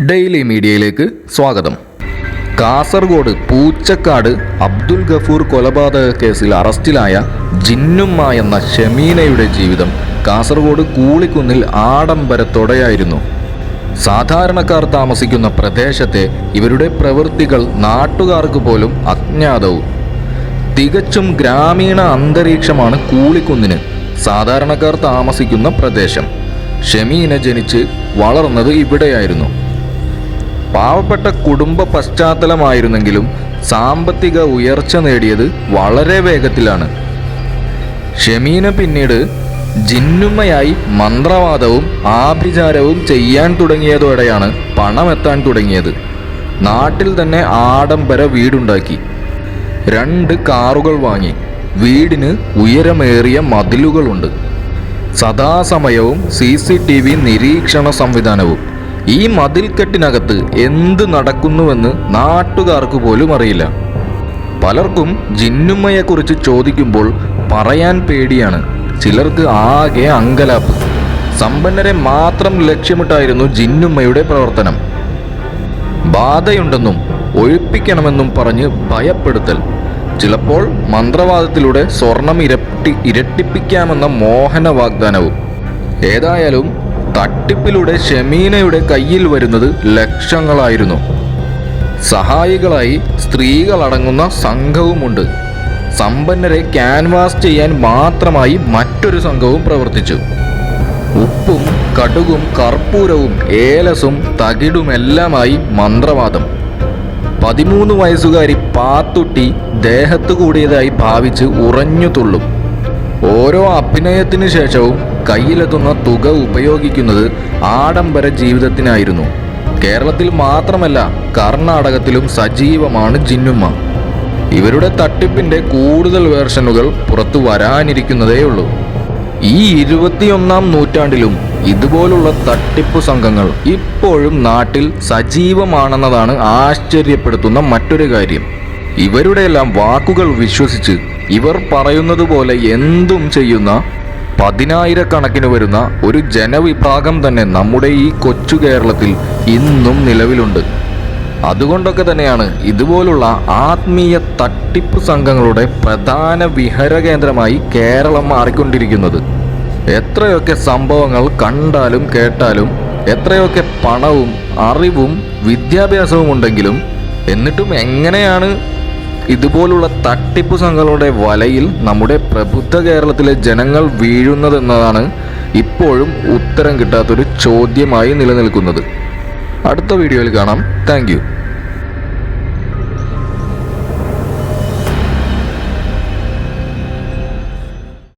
Daily മീഡിയയിലേക്ക് സ്വാഗതം. കാസർഗോഡ് പൂച്ചക്കാട് അബ്ദുൽ ഗഫൂർ കൊലപാതക കേസിൽ അറസ്റ്റിലായ ജിന്നുമ്മ എന്ന ഷമീനയുടെ ജീവിതം കാസർഗോഡ് കൂളിക്കുന്നിൽ ആഡംബരത്തോടെയായിരുന്നു സാധാരണക്കാർ താമസിക്കുന്ന പ്രദേശത്തെ ഇവരുടെ പ്രവൃത്തികൾ നാട്ടുകാർക്ക് പോലും അജ്ഞാതവും. തികച്ചും ഗ്രാമീണ അന്തരീക്ഷമാണ് കൂളിക്കുന്നിന് സാധാരണക്കാർ താമസിക്കുന്ന പ്രദേശം. ഷമീന ജനിച്ച് വളർന്നത് ഇവിടെയായിരുന്നു. പാവപ്പെട്ട കുടുംബ പശ്ചാത്തലമായിരുന്നെങ്കിലും സാമ്പത്തിക ഉയർച്ച നേടിയത് വളരെ വേഗത്തിലാണ്. ഷമീന പിന്നീട് ജിന്നുമ്മയായി മന്ത്രവാദവും ആഭിചാരവും ചെയ്യാൻ തുടങ്ങിയതോടെയാണ് പണമെത്താൻ തുടങ്ങിയത്. നാട്ടിൽ തന്നെ ആഡംബര വീടുണ്ടാക്കി. രണ്ട് കാറുകൾ വാങ്ങി. വീടിന് ഉയരമേറിയ മതിലുകളുണ്ട്. സദാസമയവും സി സി ടി വി നിരീക്ഷണ സംവിധാനവും. ഈ മതിൽക്കെട്ടിനകത്ത് എന്ത് നടക്കുന്നുവെന്ന് നാട്ടുകാർക്ക് പോലും അറിയില്ല. പലർക്കും ജിന്നുമ്മയെക്കുറിച്ച് ചോദിക്കുമ്പോൾ പറയാൻ പേടിയാണ്. ചിലർക്ക് ആകെ അങ്കലാപ്പ്. സമ്പന്നരെ മാത്രം ലക്ഷ്യമിട്ടായിരുന്നു ജിന്നുമ്മയുടെ പ്രവർത്തനം. ബാധയുണ്ടെന്നും ഒഴിപ്പിക്കണമെന്നും പറഞ്ഞ് ഭയപ്പെടുത്തൽ. ചിലപ്പോൾ മന്ത്രവാദത്തിലൂടെ സ്വർണം ഇരട്ടി ഇരട്ടിപ്പിക്കാമെന്ന മോഹന വാഗ്ദാനവും ഏതായാലും തട്ടിപ്പിലൂടെ ഷമീനയുടെ കയ്യിൽ വരുന്നത് ലക്ഷങ്ങളായിരുന്നു. സഹായികളായി സ്ത്രീകളടങ്ങുന്ന സംഘവുമുണ്ട്. സമ്പന്നരെ ക്യാൻവാസ് ചെയ്യാൻ മാത്രമായി മറ്റൊരു സംഘവും പ്രവർത്തിച്ചു. ഉപ്പും കടുകും കർപ്പൂരവും ഏലസും തകിടുമെല്ലാമായി മന്ത്രവാദം. പതിമൂന്ന് വയസ്സുകാരി പാത്തുട്ടി ദേഹത്തു കൂടിയതായി ഭാവിച്ച് ഉറഞ്ഞു തുള്ളും. ഓരോ അഭിനയത്തിനു ശേഷവും കയ്യിലെത്തുന്ന തുക ഉപയോഗിക്കുന്നത് ആഡംബര ജീവിതത്തിനായിരുന്നു. കേരളത്തിൽ മാത്രമല്ല കർണാടകത്തിലും സജീവമാണ് ജിന്നുമ്മ. ഇവരുടെ തട്ടിപ്പിന്റെ കൂടുതൽ വേർഷനുകൾ പുറത്തു വരാനിരിക്കുന്നതേയുള്ളൂ ഈ ഇരുപത്തിയൊന്നാം നൂറ്റാണ്ടിലും ഇതുപോലുള്ള തട്ടിപ്പു സംഘങ്ങൾ ഇപ്പോഴും നാട്ടിൽ സജീവമാണെന്നതാണ് ആശ്ചര്യപ്പെടുത്തുന്ന മറ്റൊരു കാര്യം. ഇവരുടെയെല്ലാം വാക്കുകൾ വിശ്വസിച്ച് ഇവർ പറയുന്നത് പോലെ എന്തും ചെയ്യുന്ന പതിനായിരക്കണക്കിന് വരുന്ന ഒരു ജനവിഭാഗം തന്നെ നമ്മുടെ ഈ കൊച്ചു കേരളത്തിൽ ഇന്നും നിലവിലുണ്ട്. അതുകൊണ്ടൊക്കെ തന്നെയാണ് ഇതുപോലുള്ള ആത്മീയ തട്ടിപ്പ് സംഘങ്ങളുടെ പ്രധാന വിഹര കേന്ദ്രമായി കേരളം മാറിക്കൊണ്ടിരിക്കുന്നത്. എത്രയൊക്കെ സംഭവങ്ങൾ കണ്ടാലും കേട്ടാലും എത്രയൊക്കെ പണവും അറിവും വിദ്യാഭ്യാസവും ഉണ്ടെങ്കിലും എന്നിട്ടും എങ്ങനെയാണ് ഇതുപോലുള്ള തട്ടിപ്പ് സംഘങ്ങളുടെ വലയിൽ നമ്മുടെ പ്രബുദ്ധ കേരളത്തിലെ ജനങ്ങൾ വീഴുന്നതെന്നതാണ് ഇപ്പോഴും ഉത്തരം കിട്ടാത്തൊരു ചോദ്യമായി നിലനിൽക്കുന്നത്. അടുത്ത വീഡിയോയിൽ കാണാം. താങ്ക്